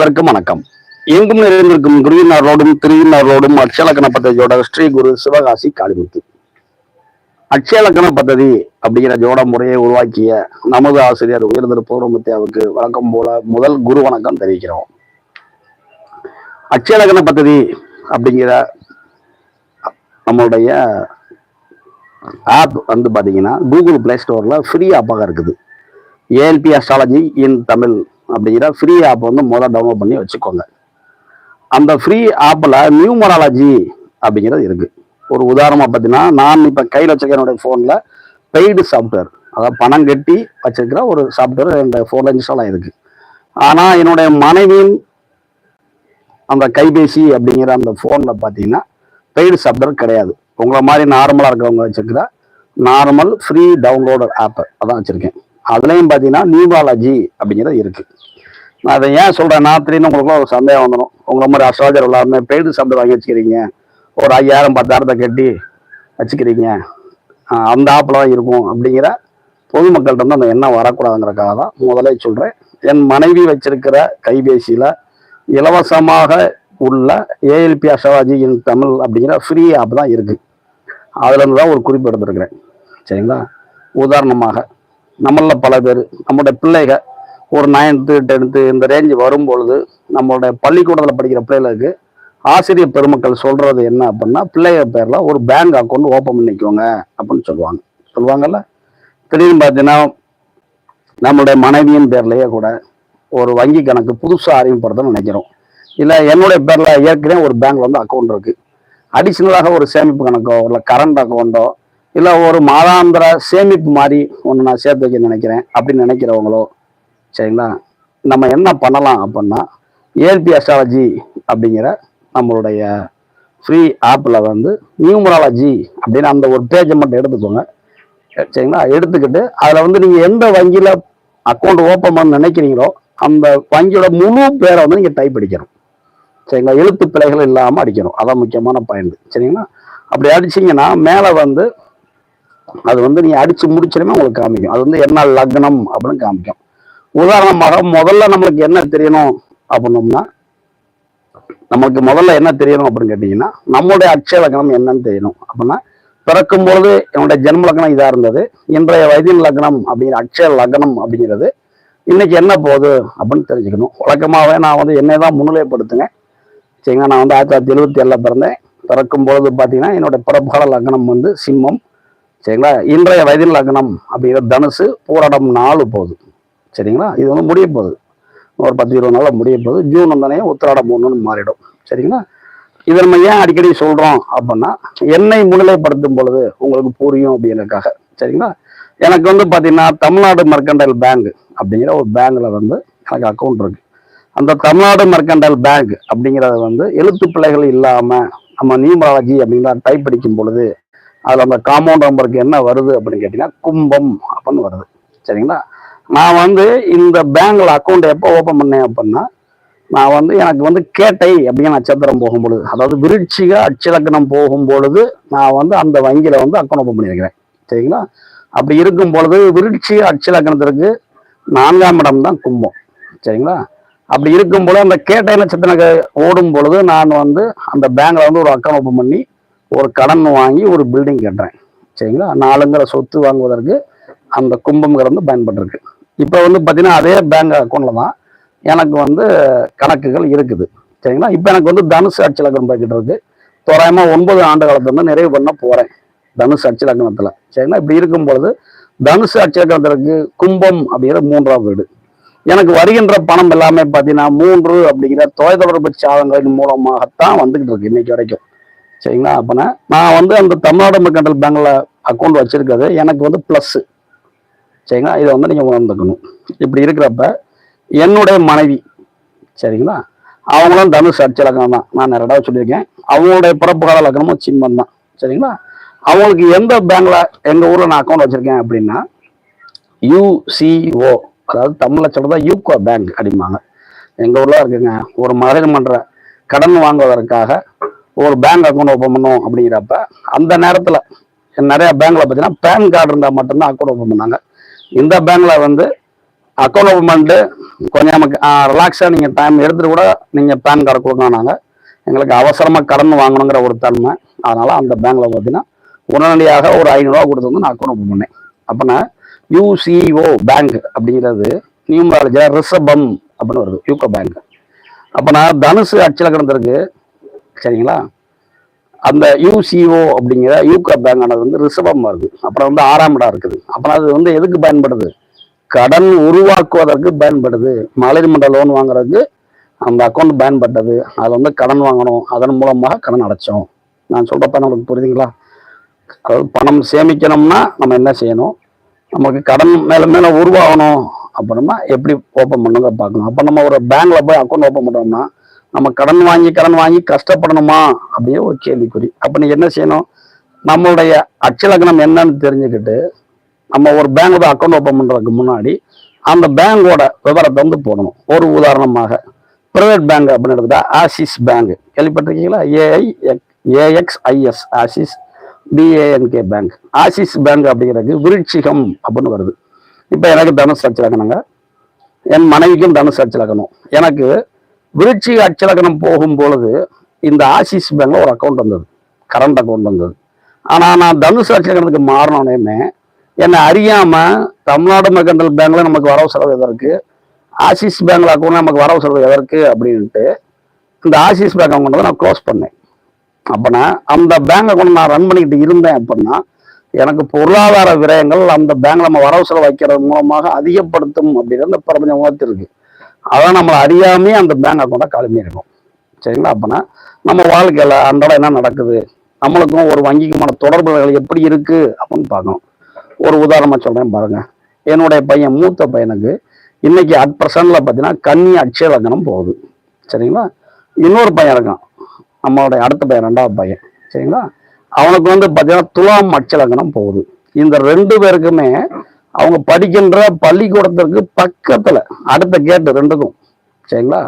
அனைவருக்கும் வணக்கம். எங்கும் நிறைந்திருக்கும் குருவினாரோடும் திருவினாரோடும் அட்சலக்கண பத்ததியோட ஸ்ரீ குரு சிவகாசி காளிமுத்து. அட்சலக்கண பத்ததி அப்படிங்கிற ஜோட முறையை உருவாக்கிய நமது ஆசிரியர் உயர்ந்திரு பூர்வமுத்தியாவுக்கு வணக்கம் போல முதல் குரு வணக்கம் தெரிவிக்கிறோம். அட்சலக்கண பத்ததி அப்படிங்கிற நம்மளுடைய ஆப் வந்து பார்த்தீங்கன்னா கூகுள் பிளே ஸ்டோர்ல ஃப்ரீ ஆப்பாக இருக்குது. ஏஎல்பி அஸ்ட்ராலஜி இன் தமிழ் அப்படிங்கிற ஃப்ரீ ஆப் வந்து முதல்ல டவுன்லோட் பண்ணி வச்சுக்கோங்க. அந்த ஃப்ரீ ஆப்பில் நியூமராலஜி அப்படிங்கிறது இருக்குது ஒரு உதாரணமாக பார்த்தீங்கன்னா நான் இப்போ கையில் வச்சிருக்க என்னுடைய ஃபோனில் பெய்டு சாஃப்ட்வேர் அதாவது பணம் கட்டி வச்சிருக்கிற ஒரு சாஃப்ட்வேர் என்னுடைய ஃபோனில் இன்ஸ்டால் ஆகிருக்கு ஆனால் என்னுடைய மனைவியின் அந்த கைபேசி அப்படிங்கிற அந்த ஃபோனில் பார்த்தீங்கன்னா பெய்டு சாஃப்ட்வேர் கிடையாது. உங்களை மாதிரி நார்மலாக இருக்கிறவங்க வச்சுருக்கிற நார்மல் ஃப்ரீ டவுன்லோடு ஆப் அதான் வச்சுருக்கேன். அதுலேயும் பார்த்தீங்கன்னா நியூமாலஜி அப்படிங்கிறது இருக்குது அதை ஏன் சொல்கிறேன்னா திடீர்னு உங்களுக்குலாம் ஒரு சந்தேகம் வந்துடும் உங்களை மாதிரி அஸ்ட்ராஜர் எல்லாருமே பெய்டு சாப்பிட்டு வாங்கி வச்சுக்கிறீங்க. ஒரு ஐயாயிரம் பத்தாயிரத்தை கட்டி வச்சுக்கிறீங்க. அந்த ஆப்பெல்லாம் இருக்கும் அப்படிங்கிற பொதுமக்கள்கிட்ட வந்து அந்த எண்ணம் வரக்கூடாதுங்கிறக்காக தான் முதலே சொல்கிறேன் என் மனைவி வச்சிருக்கிற கைபேசியில் இலவசமாக உள்ள ஏஎல்பி அஸ்ட்ராலஜி இன் தமிழ் அப்படிங்கிற ஃப்ரீ ஆப் தான் இருக்குது அதுலேருந்து தான் ஒரு குறிப்பு எடுத்திருக்கிறேன். சரிங்களா? உதாரணமாக நம்மளில் பல பேர் நம்மளுடைய பிள்ளைகள் ஒரு நைன்த்து டென்த்து இந்த ரேஞ்சு வரும்பொழுது நம்மளுடைய பள்ளிக்கூடத்தில் படிக்கிற பிள்ளைகளுக்கு ஆசிரியர் பெருமக்கள் சொல்கிறது என்ன அப்படின்னா பிள்ளைய பேரில் ஒரு பேங்க் அக்கௌண்ட் ஓப்பன் பண்ணிக்கோங்க அப்படின்னு சொல்லுவாங்க. சொல்லுவாங்கல்ல? திடீர்னு பார்த்தீங்கன்னா நம்மளுடைய மனைவியின் பேர்லேயே கூட ஒரு வங்கி கணக்கு புதுசாக அறிமுகப்படுத்தணும்னு நினைக்கிறோம். இல்லை என்னுடைய பேரில் ஏற்கனவே ஒரு பேங்க்ல வந்து அக்கௌண்ட் இருக்கு. அடிஷ்னலாக ஒரு சேமிப்பு கணக்கோ இல்லை கரண்ட் அக்கௌண்ட்டோ இல்லை ஒரு மாதாந்திர சேமிப்பு மாதிரி ஒன்று நான் சேர்த்து வைக்க நினைக்கிறேன். அப்படின்னு நினைக்கிறவங்களோ சரிங்களா? நம்ம என்ன பண்ணலாம் அப்படின்னா ஏல்பி அஸ்ட்ராலஜி அப்படிங்கிற நம்மளுடைய ஃப்ரீ ஆப்பில் வந்து நியூமராலஜி அப்படின்னு அந்த ஒரு பேஜை மட்டும் எடுத்துக்கோங்க. சரிங்களா? எடுத்துக்கிட்டு அதில் வந்து நீங்கள் எந்த வங்கியில் அக்கௌண்ட் ஓப்பன் பண்ண நினைக்கிறீங்களோ அந்த வங்கியோட முழு பேரை வந்து நீங்கள் டைப் அடிக்கணும். சரிங்களா? எழுத்து பிழைகள் இல்லாமல் அடிக்கணும். அதான் முக்கியமான பாயிண்ட் சரிங்களா? அப்படி அடிச்சீங்கன்னா மேலே வந்து அது வந்து நீங்கள் அடித்து முடிச்சிடுமே உங்களுக்கு காமிக்கும். அது வந்து என்ன லக்னம் அப்படின்னு காமிக்கும். உதாரணமாக முதல்ல நம்மளுக்கு என்ன தெரியணும் அப்படின்னோம்னா நமக்கு முதல்ல என்ன தெரியணும் அப்படின்னு கேட்டிங்கன்னா நம்மளுடைய அட்சய லக்னம் என்னன்னு தெரியணும். அப்படின்னா பிறக்கும் பொழுது என்னுடைய ஜென்ம லக்னம் இதாக இருந்தது இன்றைய வயதின் லக்னம் அப்படிங்கிற அக்ஷய லக்னம் அப்படிங்கிறது இன்னைக்கு என்ன போகுது அப்படின்னு தெரிஞ்சுக்கணும். வழக்கமாகவே நான் வந்து என்னை தான் முன்னிலைப்படுத்துங்க சரிங்களா? நான் வந்து ஆயிரத்தி தொள்ளாயிரத்தி எழுபத்தி ஏழில் பிறந்தேன். பிறக்கும் பொழுது பார்த்தீங்கன்னா என்னுடைய பிறப்புகால லக்னம் வந்து சிம்மம். சரிங்களா? இன்றைய வயதின் லக்னம் அப்படிங்கிற தனுசு பூரடம் நாலு போகுது. சரிங்களா? இது வந்து முடிய போகுது. ஒரு பத்து இருபது நாளில் முடிய போகுது. ஜூன் வந்தானே உத்திராடம் மூணுன்னு மாறிடும். சரிங்களா? இதை நம்ம ஏன் அடிக்கடி சொல்கிறோம் அப்படின்னா என்னை முன்னிலைப்படுத்தும் பொழுது உங்களுக்கு புரியும் அப்படிங்கிறதுக்காக. சரிங்களா? எனக்கு வந்து பார்த்தீங்கன்னா தமிழ்நாடு மெர்கண்டைல் பேங்க் அப்படிங்கிற ஒரு பேங்க்ல வந்து எனக்கு அக்கௌண்ட் இருக்கு. அந்த தமிழ்நாடு மெர்கண்டைல் பேங்க் அப்படிங்கிறத வந்து எழுத்து பிள்ளைகள் இல்லாமல் நம்ம நியூமராலஜி அப்படிங்கிற டைப் அடிக்கும் பொழுது அதில் அந்த காம்பவுண்ட் நம்பருக்கு என்ன வருது அப்படின்னு கேட்டிங்கன்னா கும்பம் அப்படின்னு வருது. சரிங்களா? நான் வந்து இந்த பேங்க்ல அக்கௌண்ட் எப்போ ஓப்பன் பண்ணேன் அப்படின்னா நான் வந்து எனக்கு வந்து கேட்டை அப்படின்னு நட்சத்திரம் போகும் பொழுது அதாவது விருட்சிக அச்சலக்கணம் போகும் பொழுது நான் வந்து அந்த வங்கியில வந்து அக்கௌண்ட் ஓப்பன் பண்ணியிருக்கிறேன். சரிங்களா? அப்படி இருக்கும் பொழுது விருட்சிக அச்சலக்கணத்திற்கு நான்காம் இடம் தான் கும்பம். சரிங்களா? அப்படி இருக்கும் பொழுது அந்த கேட்டை நட்சத்திரம் ஓடும் பொழுது நான் வந்து அந்த பேங்க்ல வந்து ஒரு அக்கௌண்ட் ஓப்பன் பண்ணி ஒரு கடன் வாங்கி ஒரு பில்டிங் கட்டுறேன். சரிங்களா? நாலுங்கிற சொத்து வாங்குவதற்கு அந்த கும்பம்ங்கிறது வந்து பயன்பட்டிருக்கு. இப்போ வந்து பார்த்தீங்கன்னா அதே பேங்க் அக்கௌண்ட்ல தான் எனக்கு வந்து கணக்குகள் இருக்குது. சரிங்களா? இப்போ எனக்கு வந்து தனுசு அச்சலக்கணம் போய்கிட்டு இருக்கு. தோராயமாக ஒன்பது ஆண்டு காலத்துல வந்து நிறைவு பண்ண போறேன். தனுசு லக்னத்தில் சரிங்களா? இப்படி இருக்கும் பொழுது தனுசு அச்சலக்கணத்திற்கு கும்பம் அப்படிங்கிற மூன்றாம் வீடு. எனக்கு வருகின்ற பணம் எல்லாமே பார்த்தீங்கன்னா மூன்று அப்படிங்கிற தொலைத்தொடர்பு சாதங்களின் மூலமாகத்தான் வந்துகிட்டு இருக்கு இன்னைக்கு வரைக்கும். சரிங்களா? அப்போனா நான் வந்து அந்த தமிழ்நாடு மெர்கண்டல் பேங்க்ல அக்கௌண்ட் வச்சிருக்கிறது எனக்கு வந்து ப்ளஸ்ஸு சரிங்களா? இதை வந்து நீங்கள் உணர்ந்துக்கணும். இப்படி இருக்கிறப்ப என்னுடைய மனைவி சரிங்களா? அவங்களும் தனுஷ் அடிச்ச லக்னம் தான். நான் நிறைய தடவை சொல்லியிருக்கேன். அவங்களுடைய பிறப்புகால லக்னமும் சிம்மம் தான். சரிங்களா? அவங்களுக்கு எந்த பேங்க்ல எங்கள் ஊரில் நான் அக்கௌண்ட் வச்சிருக்கேன் அப்படின்னா யூசிஓ அதாவது தமிழில் சொல்கிறதா யூகோ பேங்க் அப்படிம்பாங்க. எங்கள் ஊரில் இருக்குங்க. ஒரு மகளிர் மன்ற கடன் வாங்குவதற்காக ஒரு பேங்க் அக்கௌண்ட் ஓப்பன் பண்ணோம் அப்படிங்கிறப்ப அந்த நேரத்தில் நிறையா பேங்க்கில் பார்த்தீங்கன்னா பேன் கார்டு இருந்தால் மட்டும்தான் அக்கௌண்ட் ஓப்பன் பண்ணாங்க. இந்த பேங்க்ல வந்து அக்கௌண்ட் ஓப்பன் பண்ணிட்டு கொஞ்சம் நமக்கு ரிலாக்ஸாக நீங்கள் டைம் எடுத்துகிட்டு கூட நீங்கள் பேன் கார்டு கொடுக்கணும் நாங்கள் எங்களுக்கு அவசரமாக கடன் வாங்கணுங்கிற ஒரு தன்மை. அதனால் அந்த பேங்க்கில் பார்த்தீங்கன்னா உடனடியாக ஒரு ஐநூறுரூவா கொடுத்து வந்து நான் அக்கௌண்ட் ஓப்பன் பண்ணேன். அப்போ யூசிஓ பேங்க் அப்படிங்கிறது நியூமராலஜியில் ரிசபம் அப்படின்னு வருது யூகோ பேங்க் அப்போ தனுசு அச்சலக்கணம் இருக்கு சரிங்களா? அந்த யூசிஓ அப்படிங்கிற யூகோ பேங்க் ஆனது வந்து ரிசர்வம் வருது. அப்புறம் வந்து ஆறாம் இடம் இருக்குது. அப்புறம் அது வந்து எதுக்கு பயன்படுது? கடன் உருவாக்குவதற்கு பயன்படுது. மகளிர் லோன் வாங்குறதுக்கு அந்த அக்கௌண்ட் பயன்பட்டது. அது வந்து கடன் வாங்கணும். அதன் மூலமாக கடன் அடைச்சோம். நான் சொல்கிறப்ப நமக்கு புரியுதுங்களா? அதாவது பணம் சேமிக்கணும்னா நம்ம என்ன செய்யணும்? நமக்கு கடன் மேலே மேலே உருவாகணும். அப்படின்னா எப்படி ஓப்பன் பண்ணுங்க பார்க்கணும். அப்போ நம்ம ஒரு பேங்க்ல போய் அக்கௌண்ட் ஓப்பன் பண்ணோம்னா நம்ம கடன் வாங்கி கடன் வாங்கி கஷ்டப்படணுமா? அப்படின்னு ஒரு கேள்விக்குறி. அப்போ நீ என்ன செய்யணும்? நம்மளுடைய அச்சலக்கணம் என்னன்னு தெரிஞ்சுக்கிட்டு நம்ம ஒரு பேங்கோட அக்கௌண்ட் ஓப்பன் பண்ணுறதுக்கு முன்னாடி அந்த பேங்கோட விவரத்தை வந்து போடணும். ஒரு உதாரணமாக பிரைவேட் பேங்க் அப்படின்னு எடுத்துட்டா ஆசிஸ் பேங்க் கேள்விப்பட்டிருக்கீங்களா? AI AXIS Axis TANK bank Axis bank அப்படிங்கிறது விருட்சிகம் அப்படின்னு வருது. இப்போ எனக்கு தனுசு அச்சலக்கணங்க என் மனைவிக்கும் தனுசு அச்சலக்கணும் எனக்கு விருட்சி அச்சலக்கணம் போகும் பொழுது இந்த ஆசிஸ் பேங்க்ல ஒரு அக்கௌண்ட் வந்தது. கரண்ட் அக்கௌண்ட் வந்தது. ஆனால் நான் தனுசு அச்சலக்கணத்துக்கு மாறினோடனே என்னை அறியாம தமிழ்நாடு மெர்கண்டல் பேங்க்ல நமக்கு வரவு செலவு எதற்கு? ஆசிஸ் பேங்க்ல அக்கௌண்ட் நமக்கு வரவு செலவு எதற்கு அப்படின்ட்டு இந்த ஆசிஸ் பேங்க் அக்கௌண்ட் நான் க்ளோஸ் பண்ணேன். அப்பனா அந்த பேங்க் அக்கௌண்ட் நான் ரன் பண்ணிக்கிட்டு இருந்தேன் அப்படின்னா எனக்கு பொருளாதார விரயங்கள் அந்த பேங்க் நம்ம வரவு செலவு வைக்கிறது மூலமாக அதிகப்படுத்தும் அப்படின்னு அந்த பிரபஞ்சம் உணர்த்திருக்கு அதான் நம்மளை அறியாமே அந்த பேங்க் அக்கௌண்ட்டை காலிமே இருக்கும். சரிங்களா? அப்பனா நம்ம வாழ்க்கையில் அன்றாட என்ன நடக்குது? நம்மளுக்கும் ஒரு வங்கிக்குமான தொடர்புகள் எப்படி இருக்கு? அப்படின்னு பார்க்கணும். ஒரு உதாரணமாக சொல்கிறேன் பாருங்க. என்னுடைய பையன் மூத்த பையனுக்கு இன்னைக்கு அட் ப்ரெசன்ட்ல பார்த்தீங்கன்னா கன்னி அட்சய லக்னம் போகுது. சரிங்களா? இன்னொரு பையன் இருக்கான். நம்மளுடைய அடுத்த பையன் ரெண்டாவது பையன். சரிங்களா? அவனுக்கு வந்து பார்த்தீங்கன்னா துலாம் அச்சலக்கணம் போகுது. இந்த ரெண்டு பேருக்குமே அவங்க படிக்கின்ற பள்ளிக்கூடத்திற்கு பக்கத்துல அடுத்த கேட்டு ரெண்டுக்கும். சரிங்களா?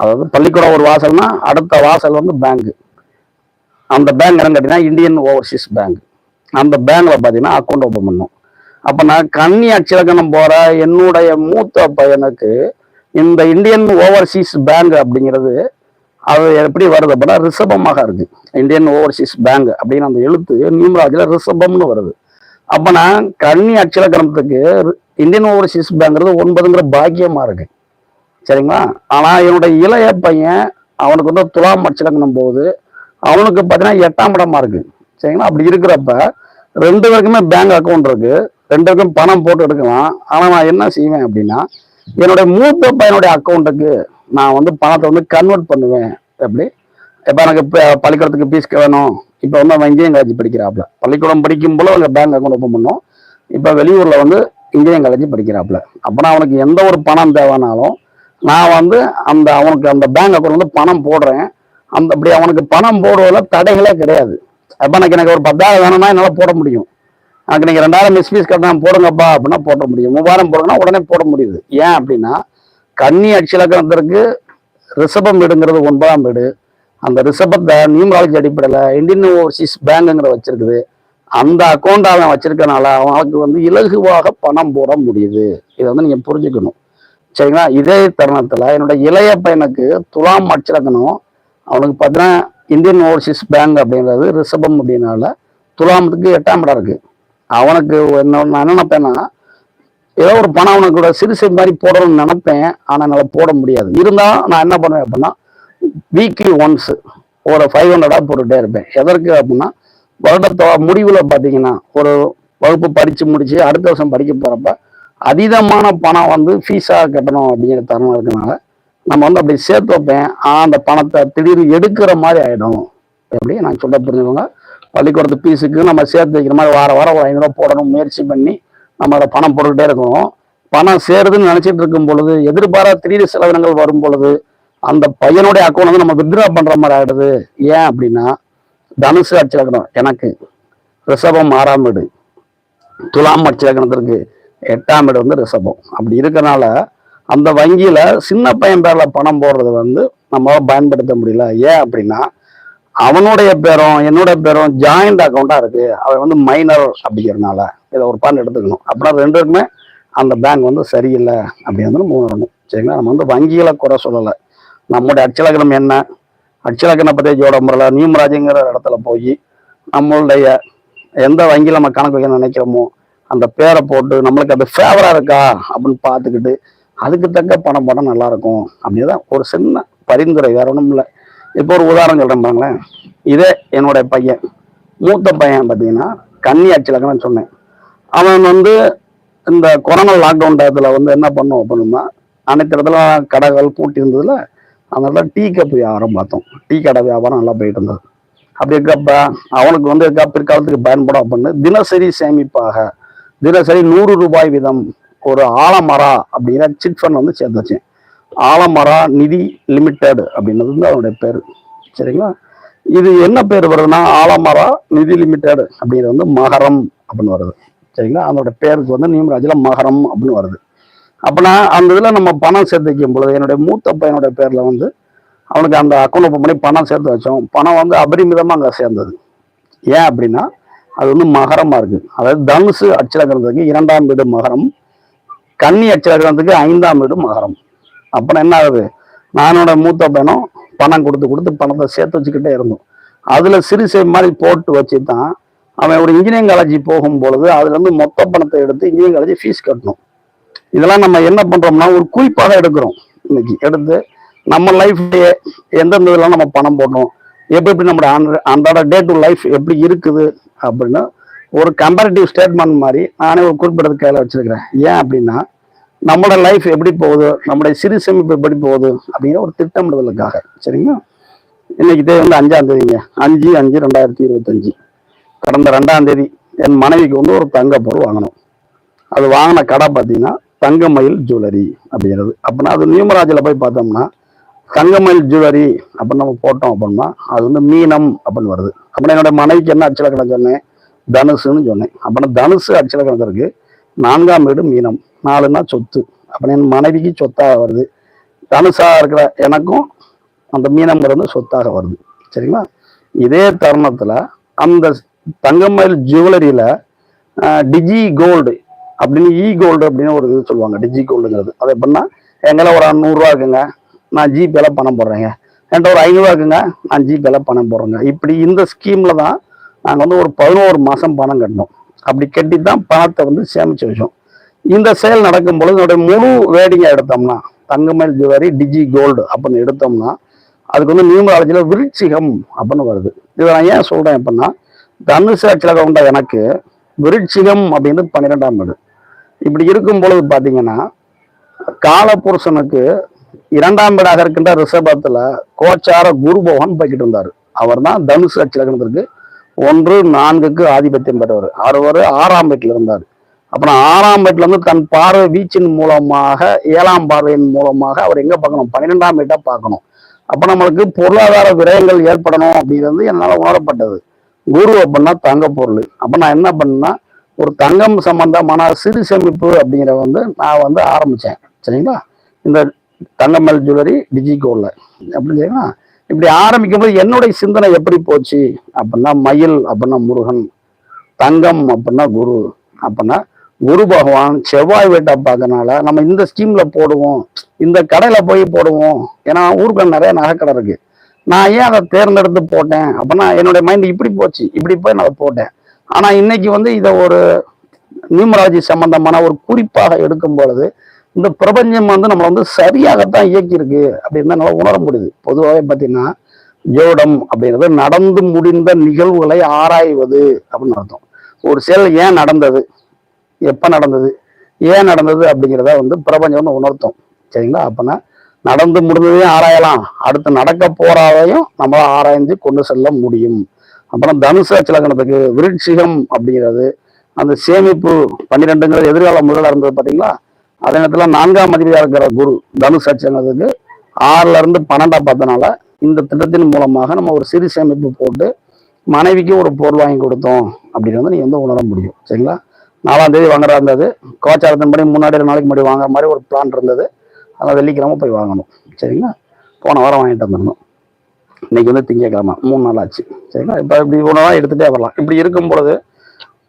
அதாவது பள்ளிக்கூடம் ஒரு வாசல்னா அடுத்த வாசல் வந்து பேங்க் அந்த பேங்க் என்னன்னு கேட்டீங்கன்னா இந்தியன் ஓவர்சீஸ் பேங்க் அந்த பேங்க்ல பார்த்தீங்கன்னா அக்கௌண்ட் ஓப்பன் பண்ணும். அப்போ நான் கன்னி அச்சிலக்கணம் போற என்னுடைய மூத்த பையனுக்கு இந்த இந்தியன் ஓவர்சீஸ் பேங்க் அப்படிங்கிறது அது எப்படி வருது அப்படின்னா ரிஷபமாக இருக்கு. இந்தியன் ஓவர்சீஸ் பேங்க் அப்படின்னு அந்த எழுத்து நியூமராஜில் ரிஷபம்னு வருது. அப்ப நான் கன்னி அச்சலக்கணத்துக்கு இந்தியன் ஓவர்சீஸ் பேங்கிறது ஒன்பதுங்கிற பாக்கியமா இருக்கு. சரிங்களா? ஆனா என்னுடைய இளைய பையன் அவனுக்கு வந்து துலாம் அச்சலக்கணம் போது அவனுக்கு பார்த்தீங்கன்னா எட்டாம் இடமா இருக்கு. சரிங்களா? அப்படி இருக்கிறப்ப ரெண்டு பேருக்குமே பேங்க் அக்கௌண்ட் இருக்கு. ரெண்டு பேருக்கும் பணம் போட்டு எடுக்கலாம். ஆனா நான் என்ன செய்வேன் அப்படின்னா என்னுடைய மூத்த பையனுடைய அக்கௌண்ட்டுக்கு நான் வந்து பணத்தை வந்து கன்வெர்ட் பண்ணுவேன். எப்படி? இப்போ எனக்கு இப்போ பள்ளிக்கூடத்துக்கு ஃபீஸ் வேணும்? இப்போ வந்து அவன் இன்ஜினியரிங் காலேஜ் படிக்கிறாப்புல பள்ளிக்கூடம் படிக்கும் போல அவங்க பேங்க் அக்கௌண்ட் ஓப்பன் பண்ணோம். இப்போ வெளியூர்ல வந்து இன்ஜினியரிங் காலேஜ் படிக்கிறாப்புல அப்போனா அவனுக்கு எந்த ஒரு பணம் தேவைனாலும் நான் வந்து அந்த அவனுக்கு அந்த பேங்க் அக்கௌண்ட் வந்து பணம் போடுறேன். அந்த அப்படி அவனுக்கு பணம் போடுவதில் தடைகளே கிடையாது. அப்போ எனக்கு எனக்கு ஒரு பத்தாயிரம் வேணும்னா என்னால் போட முடியும். எனக்கு நீங்கள் ரெண்டாயிரம் மிஸ் ஃபீஸ் கட்டணம் போடுங்கப்பா அப்படின்னா போட முடியும். மூவாயிரம் போடுங்கன்னா உடனே போட முடியுது. ஏன் அப்படின்னா கன்னி அட்சலக்கணத்திற்கு ரிஷபம் வீடுங்கிறது ஒன்பதாம் வீடு. அந்த ரிஷபத்தை நியூமராலஜி அடிப்படையில் இந்தியன் ஓவர்சீஸ் பேங்குங்கிற வச்சிருக்குது. அந்த அக்கௌண்ட் அவன் வச்சிருக்கனால அவனுக்கு வந்து இலகுவாக பணம் போட முடியுது. இதை வந்து நீங்கள் புரிஞ்சுக்கணும். சரிங்களா? இதே தருணத்தில் என்னோட இளைய பையனுக்கு துலாம் அச்சிறக்கணும் அவனுக்கு பார்த்தீங்கன்னா இந்தியன் ஓவர்சீஸ் பேங்க் அப்படிங்கிறது ரிசபம் அப்படின்னால துலாமத்துக்கு எட்டாம் இடம் இருக்குது அவனுக்கு என்ன நான் நினைப்பேன்னா ஏதோ ஒரு பணம் அவனுக்கு கூட சிறுசு மாதிரி போடணும்னு நினைப்பேன். ஆனால் என்னால் போட முடியாது. இருந்தால் நான் என்ன பண்ணுவேன் அப்படின்னா வீக்லி ஒன்ஸ் ஒரு ஃபைவ் ஹண்ட்ரடாக போட்டுகிட்டே இருப்பேன். எதற்கு அப்படின்னா வருடத்தோ முடிவில் பார்த்தீங்கன்னா ஒரு வகுப்பு படித்து முடித்து அடுத்த வருஷம் படிக்க போகிறப்ப அதீதமான பணம் வந்து ஃபீஸாக கட்டணும் அப்படிங்கிற தருணம் இருக்கனால நம்ம வந்து அப்படி சேர்த்து வைப்பேன். ஆனால் அந்த பணத்தை திடீர்னு எடுக்கிற மாதிரி ஆகிடும் எப்படி? நான் சொல்ல புரிஞ்சுக்கோங்க. பள்ளிக்கூடத்து ஃபீஸுக்கு நம்ம சேர்த்து வைக்கிற மாதிரி வார வாரம் ஒரு ஐநூறுரூவா போடணும் முயற்சி பண்ணி நம்ம அதை பணம் போட்டுக்கிட்டே இருக்கணும். பணம் சேருதுன்னு நினச்சிட்டு இருக்கும் பொழுது எதிர்பாராத திடீர் செலவினங்கள் வரும் பொழுது அந்த பையனுடைய அக்கௌண்ட் வந்து நம்ம வித்ட்ரா பண்ற மாதிரி ஆயிடுது. ஏன் அப்படின்னா தனுசு அச்சலக்கணம் எனக்கு. ரிஷபம் ஆறாம் வீடு. துலாம் அச்சலக்கணத்திற்கு எட்டாம் வீடு வந்து ரிஷபம். அப்படி இருக்கனால அந்த வங்கியில சின்ன பையன் பேர்ல பணம் போடுறது வந்து நம்ம பயன்படுத்த முடியல. ஏன் அப்படின்னா அவனுடைய பேரும் என்னோட பேரும் ஜாயிண்ட் அக்கௌண்டா இருக்கு. அவன் வந்து மைனர் அப்படிங்கிறனால இதை ஒரு பாயிண்ட் எடுத்துக்கணும். அப்படின்னா ரெண்டு அந்த பேங்க் வந்து சரியில்லை அப்படி வந்து நம்ம சரிங்களா? நம்ம வந்து வங்கிகளை குறை சொல்லலை. நம்முடைய அச்சலக்கணம் என்ன? அச்சலக்கண பற்றி ஜோட முறையில் நியூமராஜுங்கிற இடத்துல போய் நம்மளுடைய எந்த வங்கியில் நம்ம கணக்கு வைக்க நினைக்கிறோமோ அந்த பேரை போட்டு நம்மளுக்கு அது ஃபேவராக இருக்கா? அப்படின்னு பார்த்துக்கிட்டு அதுக்கு தக்க பணம் போட்டால் நல்லாயிருக்கும் இருக்கும். அப்படிதான் ஒரு சின்ன பரிந்துரை வேற ஒன்றும் இல்லை. இப்போ ஒரு உதாரணம் சொல்கிறேன் பாருங்களேன். இதே என்னுடைய பையன். மூத்த பையன் பார்த்தீங்கன்னா கன்னி அச்சலக்கணம்னு சொன்னேன். அவன் வந்து இந்த கொரோனா லாக்டவுன் டயத்தில் வந்து என்ன பண்ணோம் அப்படின்னா அனைத்து இடத்துல கடைகள் பூட்டி இருந்ததில் அந்த இடத்துல டீ கப் வியாபாரம் பார்த்தோம். டீ கடை வியாபாரம் நல்லா போயிட்டு இருந்தது அப்படி இருக்கப்ப அவனுக்கு வந்து இருக்கா பிற்காலத்துக்கு பயன்படும் அப்படின்னு தினசரி சேமிப்பாக தினசரி நூறு ரூபாய் வீதம் ஒரு ஆலமரா அப்படிங்கிற சிட் ஃபண்ட் வந்து சேர்த்து ஆலமரா நிதி லிமிடெட் அப்படின்றது வந்து அவனுடைய பேர். சரிங்களா? இது என்ன பேர் வருதுன்னா ஆலமரா நிதி லிமிடெட் அப்படிங்கிறது வந்து மகரம் அப்படின்னு வருது. சரிங்களா? அதோட பேருக்கு வந்து நியமராஜில் மகரம் அப்படின்னு வருது. அப்போனா அந்த இதில் நம்ம பணம் சேர்த்து வைக்கும் பொழுது என்னுடைய மூத்த பையனுடைய பேரில் வந்து அவனுக்கு அந்த அக்கௌண்ட் ஓப்பன் பண்ணி பணம் சேர்த்து வச்சோம். பணம் வந்து அபரிமிதமாக அங்கே சேர்ந்தது. ஏன் அப்படின்னா அது வந்து மகரமாக இருக்குது அதாவது தனுசு அச்சலக்கிறதுக்கு இரண்டாம் வீடு மகரம் கன்னி அச்சலக்கிறதுக்கு ஐந்தாம் வீடு மகரம். அப்புறம் என்ன ஆகுது? நானோட மூத்த பையனும் பணம் கொடுத்து கொடுத்து பணத்தை சேர்த்து வச்சுக்கிட்டே இருந்தோம். அதில் சிறுசை மாதிரி போட்டு வச்சு தான் அவன் ஒரு இன்ஜினியரிங் காலேஜ் போகும் பொழுது மொத்த பணத்தை எடுத்து இன்ஜினியரிங் காலேஜ் ஃபீஸ் கட்டணும் இதெல்லாம் நம்ம என்ன பண்றோம்னா ஒரு குறிப்பாக எடுக்கிறோம். இன்னைக்கு எடுத்து நம்ம லைஃப்லயே எந்தெந்த இதெல்லாம் நம்ம பணம் போடணும் எப்படி எப்படி நம்மளோட அன்றாட- அன்றாட டே டு லைஃப் எப்படி இருக்குது அப்படின்னு ஒரு கம்பேரிட்டிவ் ஸ்டேட்மெண்ட் மாதிரி நானே ஒரு குறிப்பிடறது கையில் வச்சிருக்கிறேன். ஏன் அப்படின்னா நம்மளோட லைஃப் எப்படி போகுது நம்மளுடைய சிறு சேமிப்பு எப்படி போகுது அப்படிங்கிற ஒரு திட்டமிடுதலுக்காக. சரிங்களா? இன்னைக்கு தேதி வந்து அஞ்சாம் தேதிங்க. அஞ்சு அஞ்சு ரெண்டாயிரத்தி இருபத்தஞ்சு. கடந்த ரெண்டாம் தேதி என் மனைவிக்கு வந்து ஒரு தங்க பொருள் வாங்கணும். அது வாங்கின கடை பார்த்தீங்கன்னா தங்கமயில் ஜுவல்லரி அப்படிங்கிறது. அப்படின்னா அது நியூமராஜில் போய் பார்த்தோம்னா தங்கமயில் ஜுவல்லரி அப்படின்னு நம்ம போட்டோம் அப்படின்னா அது வந்து மீனம் அப்படின்னு வருது. அப்படின்னா என்னோட மனைவிக்கு என்ன அச்சலக்கணம் சொன்னேன் தனுசுன்னு சொன்னேன். அப்படின்னா தனுசு அச்சலக்கணத்திற்கு நான்காம் வீடு மீனம் நாலுன்னா சொத்து. அப்படின்னா என் மனைவிக்கு சொத்தாக வருது. தனுசாக இருக்கிற எனக்கும் அந்த மீனம்ங்கிறது சொத்தாக வருது. சரிங்களா? இதே தருணத்தில் அந்த தங்கமயில் ஜுவல்லரியில் டிஜி கோல்டு அப்படின்னு e இ கோல்டு அப்படின்னு ஒரு இது சொல்லுவாங்க டிஜி கோல்டுங்கிறது அது எப்படின்னா எங்களை ஒரு நூறுரூவா இருக்குங்க நான் ஜிபேல பணம் போடுறேங்க. என்கிட்ட ஒரு ஐநூறுரூவா இருக்குங்க நான் ஜிபேல பணம் போடுறேங்க. இப்படி இந்த ஸ்கீம்ல தான் நாங்கள் வந்து ஒரு பதினோரு மாதம் பணம் கட்டினோம். அப்படி கட்டி தான் பணத்தை வந்து சேமிச்சு வச்சோம். இந்த செயல் நடக்கும் பொழுது என்னுடைய முழு வேடிங்கை எடுத்தோம்னா தங்கமயில் ஜுவரி டிஜி கோல்டு அப்படின்னு எடுத்தோம்னா அதுக்கு வந்து நியூமராலஜியில் விருட்சிகம் அப்படின்னு வருது. இதை நான் ஏன் சொல்கிறேன் எப்படின்னா தனுசு அச்சலகம் உண்ட எனக்கு விருட்சிகம் அப்படின்னு பன்னிரெண்டாம் வீடு இப்படி இருக்கும் பொழுது பார்த்தீங்கன்னா காலபுருஷனுக்கு இரண்டாம் வீடாக இருக்கின்ற ரிஷபத்துல கோச்சார குரு பகவான் போய்கிட்டு இருந்தார் அவர் தான் தனுசு அச்சலகணத்திற்கு ஒன்று நான்குக்கு ஆதிபத்தியம் பெற்றவர். அவர் ஆறாம் வீட்டில் இருந்தார். அப்புறம் ஆறாம் வீட்டுல இருந்து தன் பார்வை வீச்சின் மூலமாக ஏழாம் பார்வையின் மூலமாக அவர் எங்கே பார்க்கணும்? பன்னிரெண்டாம் பேட்டாக பார்க்கணும். அப்போ நம்மளுக்கு பொருளாதார விரயங்கள் ஏற்படணும் அப்படிங்கிறது என்னால் உணரப்பட்டது. குரு அப்படின்னா தங்க பொருள். அப்போ நான் என்ன பண்ணேன்னா ஒரு தங்கம் சம்பந்தமான சிறு சேமிப்பு அப்படிங்கிற வந்து நான் வந்து ஆரம்பித்தேன் சரிங்களா? இந்த தங்கமல் ஜுவல்லரி டிஜிகோல்ல. அப்படின்னு சரிங்களா இப்படி ஆரம்பிக்கும் போது என்னுடைய சிந்தனை எப்படி போச்சு? அப்படின்னா மயில் அப்படின்னா முருகன் தங்கம் அப்படின்னா குரு அப்படின்னா குரு பகவான் செவ்வாய் வீட்டை பார்க்கறனால நம்ம இந்த ஸ்கீம்ல போடுவோம் இந்த கடையில போய் போடுவோம். ஏன்னா ஊருக்கு நிறைய நகைக்கடை இருக்கு. நான் ஏன் அதை தேர்ந்தெடுத்து போட்டேன்? அப்படின்னா என்னுடைய மைண்ட் இப்படி போச்சு. இப்படி போய் நான் அதை போட்டேன். ஆனால் இன்னைக்கு வந்து இதை ஒரு நியூமராஜி சம்பந்தமான ஒரு குறிப்பாக எடுக்கும் பொழுது இந்த பிரபஞ்சம் வந்து நம்மளை வந்து சரியாகத்தான் இயக்கியிருக்கு அப்படின்னு தான் உணர முடியுது. பொதுவாகவே பார்த்தீங்கன்னா ஜோடம் அப்படிங்கிறது நடந்து முடிந்த நிகழ்வுகளை ஆராய்வது அப்படின்னு அர்த்தம். ஒரு செயல் ஏன் நடந்தது? எப்போ நடந்தது? ஏன் நடந்தது அப்படிங்கிறத வந்து பிரபஞ்சம் வந்து உணர்த்தும். சரிங்களா? அப்பனா நடந்து முடிந்ததையும் ஆராயலாம். அடுத்து நடக்க போறாதையும் நம்மளால் ஆராய்ந்து கொண்டு செல்ல முடியும். அப்புறம் தனுசு அச்சலக்கணத்துக்கு விருட்சிகம் அப்படிங்கிறது அந்த சேமிப்பு பன்னிரெண்டுங்கிறது எதிர்கால முதலாக இருந்தது பார்த்தீங்களா அதே நேரத்தில் நான்காம் அதிபதியாக இருக்கிற குரு தனுசு அச்சலக்கணத்துக்கு ஆறுல இருந்து பன்னெண்டாம் பார்த்தனால இந்த திட்டத்தின் மூலமாக நம்ம ஒரு சிறு சேமிப்பு போட்டு மனைவிக்கு ஒரு பொருள் வாங்கி கொடுத்தோம் அப்படின்னு வந்து நீங்கள் வந்து உணர முடியும். சரிங்களா? நாலாம் தேதி வாங்குறா இருந்தது கோச்சாரத்தின்படி முன்னாடி ஒரு நாளைக்கு முன்னாடி வாங்குற மாதிரி ஒரு பிளான் இருந்தது. அதனால் வெள்ளிக்கிழமை போய் வாங்கணும். சரிங்களா? போன வாரம் வாங்கிட்டு வந்துடணும். இன்னைக்கு வந்து திங்கக்கிழமை. மூணு நாள் ஆச்சு சரிங்களா? இப்போ இப்படி ஒன்றா எடுத்துகிட்டே வரலாம். இப்படி இருக்கும் பொழுது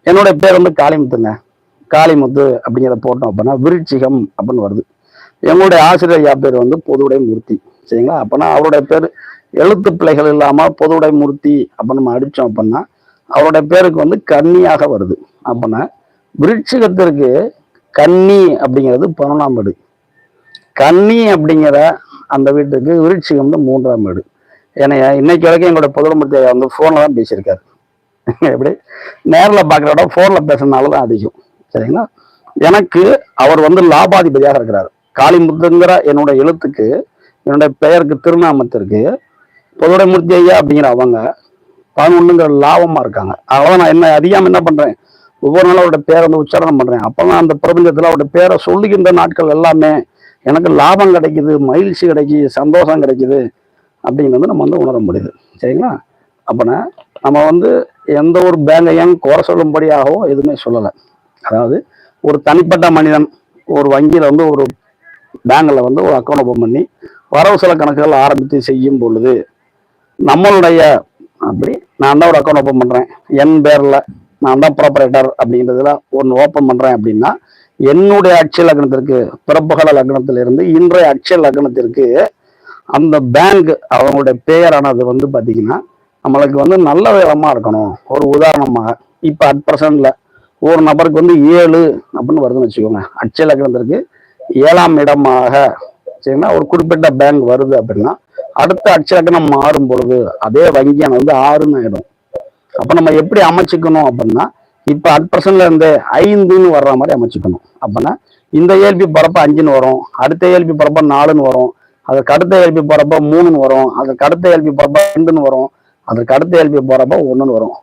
என்னுடைய பேர் வந்து காளிமுத்துங்க. காளிமுத்து அப்படிங்கிறத போட்டோம் அப்படின்னா விருட்சிகம் அப்படின்னு வருது. எங்களுடைய ஆசிரியர் ஐயா பேர் வந்து பொதுவுடை மூர்த்தி சரிங்களா? அப்போனா அவருடைய பேர் எழுத்து பிள்ளைகள் இல்லாமல் பொதுவுடை மூர்த்தி அப்படின்னு நம்ம அடித்தோம் அப்படின்னா அவருடைய பேருக்கு வந்து கன்னியாக வருது. அப்படின்னா விருட்சிகத்திற்கு கன்னி அப்படிங்கிறது பதினொன்றாம் வீடு. கன்னி அப்படிங்கிற அந்த வீட்டுக்கு விருட்சிகம் வந்து மூன்றாம் வீடு. ஏன்னா இன்னைக்கு வரைக்கும் எங்களோட பொதுமூர்த்தி ஐயா வந்து ஃபோனில் தான் பேசியிருக்காரு. எப்படி? நேரில் பார்க்குற விட ஃபோனில் பேசுறதுனால தான் அதிகம். சரிங்களா? எனக்கு அவர் வந்து லாபாதிபதியாக இருக்கிறார். காளிமுத்துங்கிற என்னோட எழுத்துக்கு என்னுடைய பெயருக்கு திருநாமத்திற்கு பொதுவுடைமூர்த்தி ஐயா அப்படிங்கிற அவங்க பதினொன்றுங்கிற லாபமாக இருக்காங்க. அதனால நான் என்ன அதிகமாக என்ன பண்ணுறேன் ஒவ்வொரு நாளும் அவருடைய பேரை வந்து உச்சாரணம் பண்ணுறேன் அப்போல்லாம் அந்த பிரபஞ்சத்தில் அவருடைய பேரை சொல்லுகின்ற நாட்கள் எல்லாமே எனக்கு லாபம் கிடைக்குது மகிழ்ச்சி கிடைக்குது சந்தோஷம் கிடைக்குது. அப்படிங்கிறது நம்ம வந்து உணர முடியுது. சரிங்களா? அப்போனா நம்ம வந்து எந்த ஒரு பேங்கையும் குறை சொல்லும்படியாகவோ எதுவுமே சொல்லலை. அதாவது ஒரு தனிப்பட்ட மனிதன் ஒரு வங்கியில் வந்து ஒரு பேங்கில் வந்து ஒரு அக்கௌண்ட் ஓப்பன் பண்ணி வரவு சில கணக்குகள் ஆரம்பித்து செய்யும் பொழுது நம்மளுடைய அப்படி நான் தான் ஒரு அக்கௌண்ட் ஓப்பன் பண்ணுறேன் என் பேரில் நான் தான் ப்ராப்பரேட்டர் அப்படின்றதுல ஒன்று ஓப்பன் பண்ணுறேன் அப்படின்னா என்னுடைய அட்சய லக்னத்திற்கு பிறப்புகள லக்னத்திலிருந்து இன்றைய அட்சய லக்னத்திற்கு அந்த பேங்க் அவங்களுடைய பேரானது வந்து பார்த்தீங்கன்னா நம்மளுக்கு வந்து நல்ல விதமாக இருக்கணும். ஒரு உதாரணமாக இப்போ அட் பர்சன்ட்ல ஒரு நபருக்கு வந்து ஏழு அப்படின்னு வருதுன்னு வச்சுக்கோங்க. அட்சய லக்னத்திற்கு ஏழாம் இடமாக சரிங்களா? ஒரு குறிப்பிட்ட பேங்க் வருது அப்படின்னா அடுத்த அச்சலக்கணம் மாறும் பொழுது அதே வங்கியான வந்து ஆறுன்னு ஆயிடும். அப்போ நம்ம எப்படி அமைச்சுக்கணும் அப்படின்னா இப்போ அட் பர்சன்ட்ல இருந்து ஐந்துன்னு வர்ற மாதிரி அமைச்சுக்கணும். அப்படின்னா இந்த ஏல்பி போறப்ப அஞ்சுன்னு வரும். அடுத்த ஏல்பி போறப்ப நாலுன்னு வரும். அதுக்கு அடுத்த எல்பி போறப்ப மூணுன்னு வரும். அதுக்கு அடுத்த எல்பி போறப்ப ரெண்டுன்னு வரும். அதுக்கு அடுத்த எல்பி போறப்ப ஒன்றுன்னு வரும்.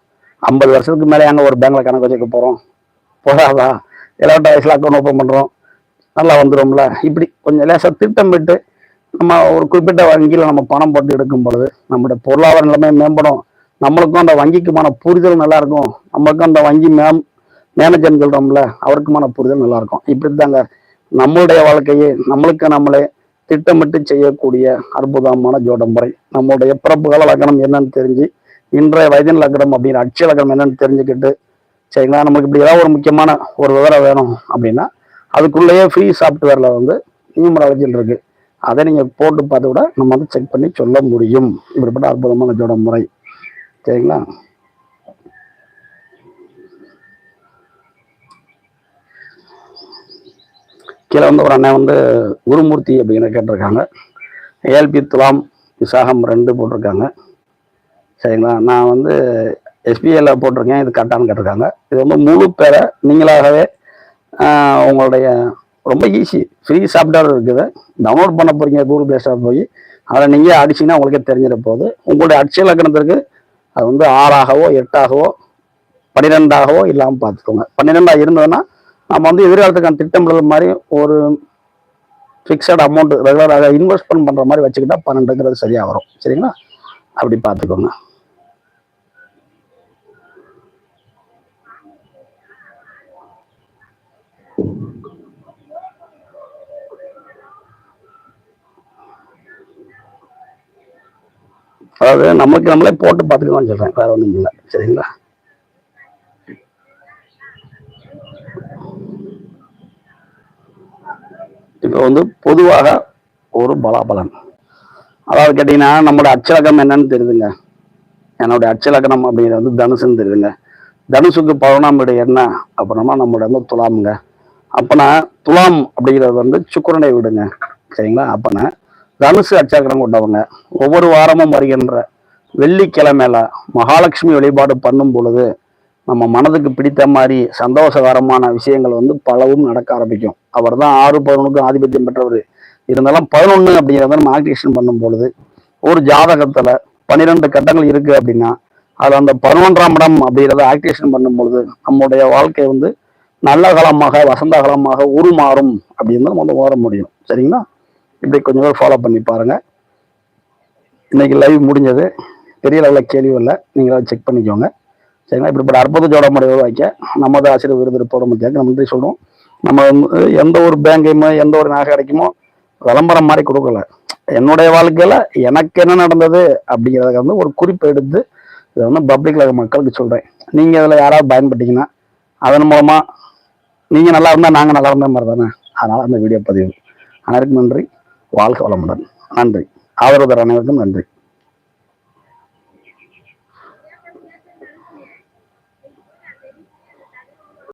ஐம்பது வருஷத்துக்கு மேலே அங்கே ஒரு பேங்க்ல கணக்கு வச்சுக்க போறோம். போகாதா? இளவட்ட வயசில் அக்கௌண்ட் ஓப்பன் பண்ணுறோம் நல்லா வந்துடும்ல இப்படி கொஞ்சம் லேசாக திட்டமிட்டு நம்ம ஒரு குறிப்பிட்ட வங்கியில் நம்ம பணம் போட்டு எடுக்கும் பொழுது நம்மளுடைய பொருளாதார நிலைமை மேம்படும். நம்மளுக்கும் அந்த வங்கிக்குமான புரிதல் நல்லா இருக்கும். நம்மளுக்கும் அந்த வங்கி மேம் மேனேஜர்னு சொல்கிறோம்ல அவருக்குமான புரிதல் நல்லா இருக்கும். இப்படி தாங்க நம்மளுடைய வாழ்க்கையை நம்மளுக்கு நம்மளே திட்டமிட்டு செய்யக்கூடிய அற்புதமான ஜோட நம்மளுடைய பிறப்புகால லக்னம் என்னன்னு தெரிஞ்சு இன்றைய வயதின் லக்னம் அப்படின்னு அட்சய லக்னம் என்னன்னு தெரிஞ்சுக்கிட்டு சரிங்களா? நமக்கு இப்படி ஏதாவது ஒரு முக்கியமான ஒரு விவரம் வேணும் அப்படின்னா அதுக்குள்ளேயே ஃப்ரீ சாஃப்ட்வேர்ல வந்து நியூமராலஜியில் இருக்கு. அதை நீங்கள் போட்டு பார்த்து கூட நம்ம வந்து செக் பண்ணி சொல்ல முடியும். இப்படிப்பட்ட அற்புதமான ஜோட முறை சரிங்களா? கீழே வந்து ஒரு அண்ணன் வந்து குருமூர்த்தி அப்படின்னு கேட்டிருக்காங்க. ஏல்பி துலாம் விசாகம் ரெண்டு போட்டிருக்காங்க. சரிங்களா? நான் வந்து எஸ்பிஐல போட்டிருக்கேன். இது கரெக்டானு கேட்டிருக்காங்க. இது வந்து முழு பேரை நீங்களாகவே உங்களுடைய ரொம்ப ஈஸி ஃப்ரீ சாஃப்ட்வேர் இருக்குது. டவுன்லோட் பண்ண போகிறீங்க கூகுள் பிளே ஸ்டோர் போய். அதை நீங்கள் அடிச்சீங்கன்னா உங்களுக்கே தெரிஞ்சிட போகுது. உங்களுடைய அட்சய லக்கணத்திற்கு அது வந்து ஆறாகவோ எட்டாகவோ பன்னிரெண்டாகவோ இல்லாமல் பார்த்துக்கோங்க. பன்னிரெண்டாக இருந்ததுன்னா நம்ம வந்து எதிர்காலத்துக்கான திட்டமிடல் மாதிரி ஒரு ஃபிக்ஸட் அமௌண்ட் ரெகுலராக இன்வெஸ்ட்மெண்ட் பண்ணுற மாதிரி வச்சுக்கிட்டா பன்னெண்டுங்கிறது சரியாக வரும். சரிங்களா? அப்படி பார்த்துக்கோங்க. அதாவது நமக்கு நம்மளே போட்டு பார்த்துக்கலாம்னு சொல்கிறேன் வேற ஒன்றும் இல்லை. சரிங்களா? இப்போ வந்து பொதுவாக ஒரு பலாபலன். அதாவது கேட்டிங்கன்னா நம்மளோட அச்சலகம் என்னன்னு தெரியுதுங்க. என்னுடைய அச்சலக்கணம் அப்படிங்கிறது வந்து தனுசுன்னு தெரியுதுங்க. தனுசுக்கு பதினொன்றாம் வீடு என்ன? அப்படின்னா நம்மளோட வந்து துலாமுங்க. அப்போனா துலாம் அப்படிங்கிறது வந்து சுக்கரனை வீடுங்க. சரிங்களா? அப்போனா தனுசு அச்சக்கரம் கொண்டவங்க. ஒவ்வொரு வாரமும் வருகின்ற வெள்ளிக்கிழமையில மகாலட்சுமி வழிபாடு பண்ணும் பொழுது நம்ம மனதுக்கு பிடித்த மாதிரி சந்தோஷகரமான விஷயங்கள் வந்து பலவும் நடக்க ஆரம்பிக்கும். அவர் தான் ஆறு பதினொன்றுக்கும் ஆதிபத்தியம் பெற்றவர். இருந்தாலும் பதினொன்று அப்படிங்கிறத நம்ம ஆக்டிவேஷன் பண்ணும் பொழுது ஒரு ஜாதகத்தில் பன்னிரெண்டு கட்டங்கள் இருக்குது அப்படின்னா அது அந்த பதினொன்றாம் இடம் அப்படிங்கிறத ஆக்டிவேஷன் பண்ணும் பொழுது நம்முடைய வாழ்க்கை வந்து நல்ல காலமாக வசந்த காலமாக உருமாறும் அப்படின்னு நம்ம உணர முடியும். சரிங்களா? இப்படி கொஞ்சம் பேர் ஃபாலோ பண்ணி பாருங்கள் இன்னைக்கு லைவ் முடிஞ்சது. பெரிய லெவலில் கேள்வி இல்லை நீங்களாவது செக் பண்ணிக்கோங்க. சரிங்களா? இப்படிப்பட்ட அற்புத ஜோட முறை வைக்க நமது ஆசிரியர் விருது போட கேட்க நன்றி சொல்கிறோம் நம்ம வந்து எந்த ஒரு பேங்கையுமோ எந்த ஒரு நகை கிடைக்குமோ விளம்பரம் மாதிரி கொடுக்கல. என்னுடைய வாழ்க்கையில் எனக்கு என்ன நடந்தது அப்படிங்கிறத வந்து ஒரு குறிப்பு எடுத்து இதை வந்து பப்ளிக்ல மக்களுக்கு சொல்கிறேன் நீங்கள் இதில் யாராவது பயன்பட்டீங்கன்னா அதன் மூலமாக நீங்கள் நல்லா இருந்தால் நாங்கள் நல்லா இருந்த மாதிரி தானே? அதனால் அந்த வீடியோ பதிவு. அனைவருக்கும் நன்றி. வாழ்க வளமுடன். நன்றி. ஆதரவு தர அனைவருக்கும் நன்றி.